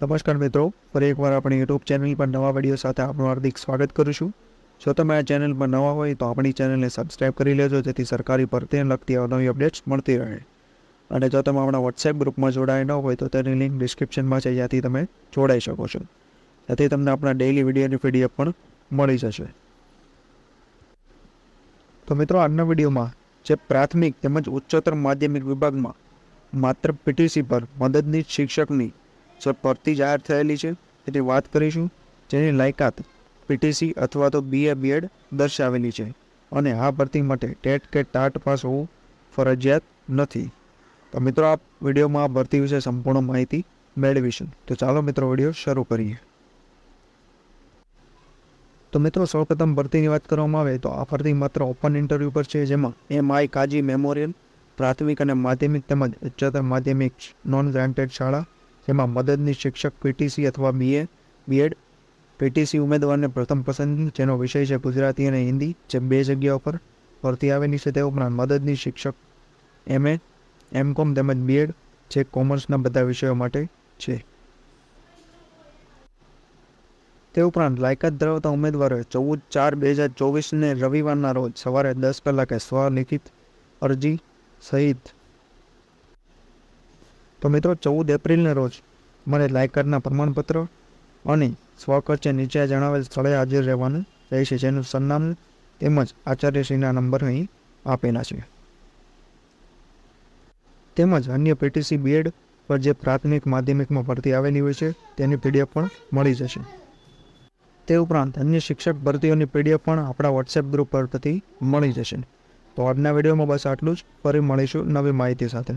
નમસ્કાર મિત્રો, ફરી એકવાર આપણી યુટ્યુબ ચેનલ પર નવા વીડિયો સાથે આપનું હાર્દિક સ્વાગત કરું છું. જો તમે આ ચેનલ પર નવા હોય તો આપણી ચેનલને સબસ્ક્રાઈબ કરી લેજો, જેથી સરકારી ભરતીને લગતી અવનવી અપડેટ્સ મળતી રહે. અને જો તમે આપણા વોટ્સએપ ગ્રુપમાં જોડાયા ન હોય તો તેની લિંક ડિસ્ક્રિપ્શનમાં છે, જ્યાંથી તમે જોડાઈ શકો છો. જેથી તમને આપણા ડેઇલી વિડીયોની પીડીએફ પણ મળી જશે. તો મિત્રો, આજના વિડીયોમાં જે પ્રાથમિક તેમજ ઉચ્ચતર માધ્યમિક વિભાગમાં માત્ર પીટીસી પર મદદનીશ શિક્ષકની જે ભરતી જાહેર થયેલી છે. તેની વાત કરીશું. જેની લાયકાત પીટીસી અથવા તો બીએ બીએડ દર્શાવેલી છે. અને આ ભરતી માટે ટેટ કે ટાટ પાસ હોવું ફરજિયાત નથી. તો મિત્રો, આ વિડીયોમાં આ ભરતી વિશે સંપૂર્ણ માહિતી મેળવીશું. તો ચાલો મિત્રો, વીડિયો શરૂ કરીએ. તો મિત્રો, સૌપ્રથમ ભરતીની વાત કરવામાં આવે તો આ ભરતી માત્ર ઓપન ઇન્ટરવ્યૂ પર છે, જેમાં એમઆઈ કાજી મેમોરિયલ પ્રાથમિક અને માધ્યમિક તેમજ ઉચ્ચતર માધ્યમિક નોન ગ્રાન્ટેડ શાળા જેમાં મદદની શિક્ષક, પીટીસી અથવા બીએ બીએડ પીટીસી ઉમેદવારને પ્રથમ પસંદગી જેનો વિષય છે ગુજરાતી અને હિન્દી, જે બે જગ્યાઓ પર ભરતી આવેલી છે. તે ઉપરાંત મદદની શિક્ષક એમએ એમકોમ તેમજ બીએડ જે કોમર્સના બધા વિષયો માટે છે. તે ઉપરાંત લાયકાત ધરાવતા ઉમેદવારોએ ચૌદ ચાર બે હજાર ચોવીસને રવિવારના રોજ સવારે દસ કલાકે સ્વલિખિત અરજી સહિત તો મિત્રો, ચૌદ એપ્રિલના રોજ મને લાયકાતના પ્રમાણપત્ર અને સ્વકચ્છે નીચે જણાવેલ સ્થળે હાજર રહેવાનું રહેશે જેનું સરનામું તેમજ આચાર્યશ્રીના નંબર અહીં આપેલા છે. તેમજ અન્ય પીટીસી બીએડ પર જે પ્રાથમિક માધ્યમિકમાં ભરતી આવેલી હોય છે, તેની પીડીએફ પણ મળી જશે. તે ઉપરાંત અન્ય શિક્ષક ભરતીઓની પીડીએફ પણ આપણા વોટ્સએપ ગ્રુપ પરથી મળી જશે. તો આજના વિડીયોમાં બસ આટલું જ. ફરી મળીશું નવી માહિતી સાથે.